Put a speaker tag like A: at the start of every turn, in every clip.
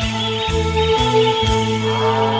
A: Oh.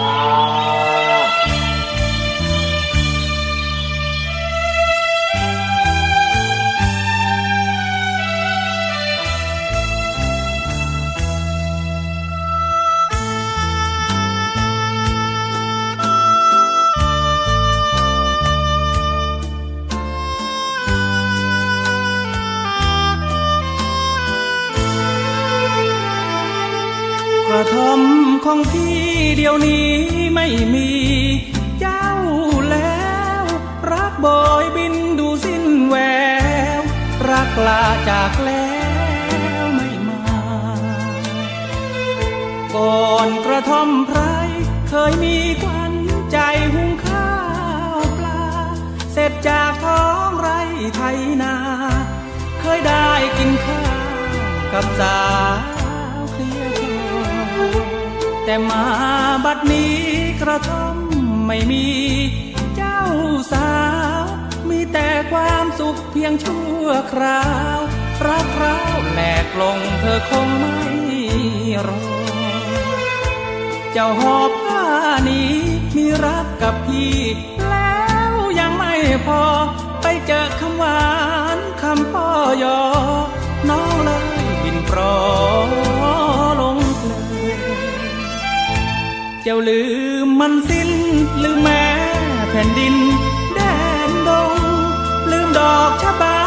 A: ของพี่เดี๋ยวนี้ไม่มี เจ้าแล้ว รักบอยบินดูสิ้นแวว รักลาจากแล้วไม่มา ก่อนกระท่อมไพรเคยมีควันใจหุงข้าวปลา เสร็จจากท้องไร่ไทยนา เคยได้กินข้าวกับสาวคลี แต่มาบัดนี้กระท่อมไม่มีเจ้าสาว มีแต่ความสุขเพียงชั่วคราวรักคราวแหลกลงเธอคงไม่รอเจ้าหอบผ้านี้มีรักกับพี่ แล้วยังไม่พอ จ้าลืมมันสิ้นลืมแม่แผ่นดิน แดนดง ลืมดอกชะบา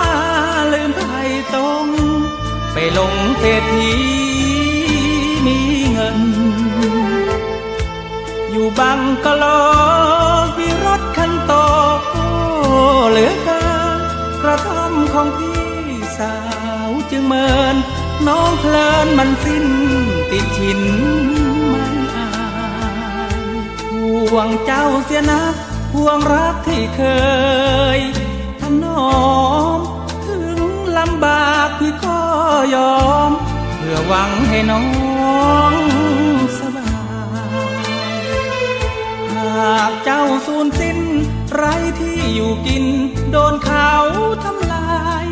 A: ลืมไผ่ตรงไปลงเศรษฐีมีเงิน อยู่บังกะโลมีรถคันโตโอ้เหลือกินกระท่อมของพี่สาวจึงเมิน น้องเพลินมันสิ้นติดชิน วงเจ้าเสียนะห่วงรักที่เคยถนอมถึงลำบากพี่ก็ยอม เพื่อหวังให้น้องสบายหากเจ้าสูญสิ้น ไรที่อยู่กิน โดนเขาทำลาย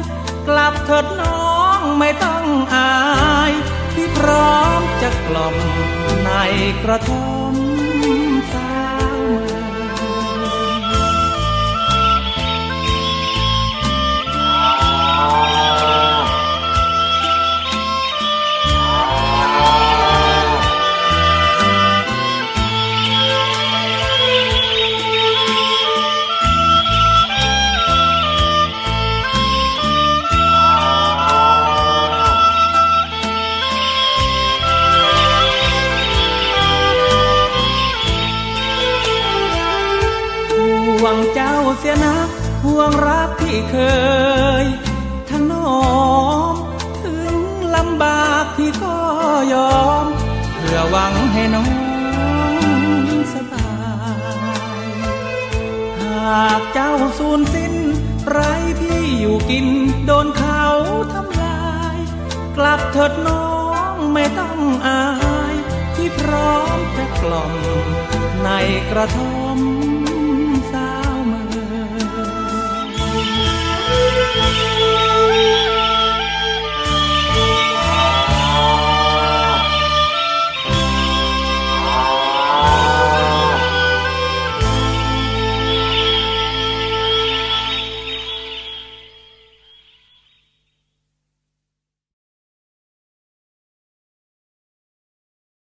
A: กลับเถิดน้องไม่ต้องอาย ที่พร้อมจะกล่อมในกระท่อม เสียนักห่วงรักที่เคยถนอม ถึงลำบากพี่ก็ยอม เพื่อหวังให้น้องสบายหากเจ้าสูญสิ้นไรที่อยู่กิน โดนเขาทำลาย กลับเถิดน้องไม่ต้องอาย ที่พร้อมจะกล่อมในกระท่อม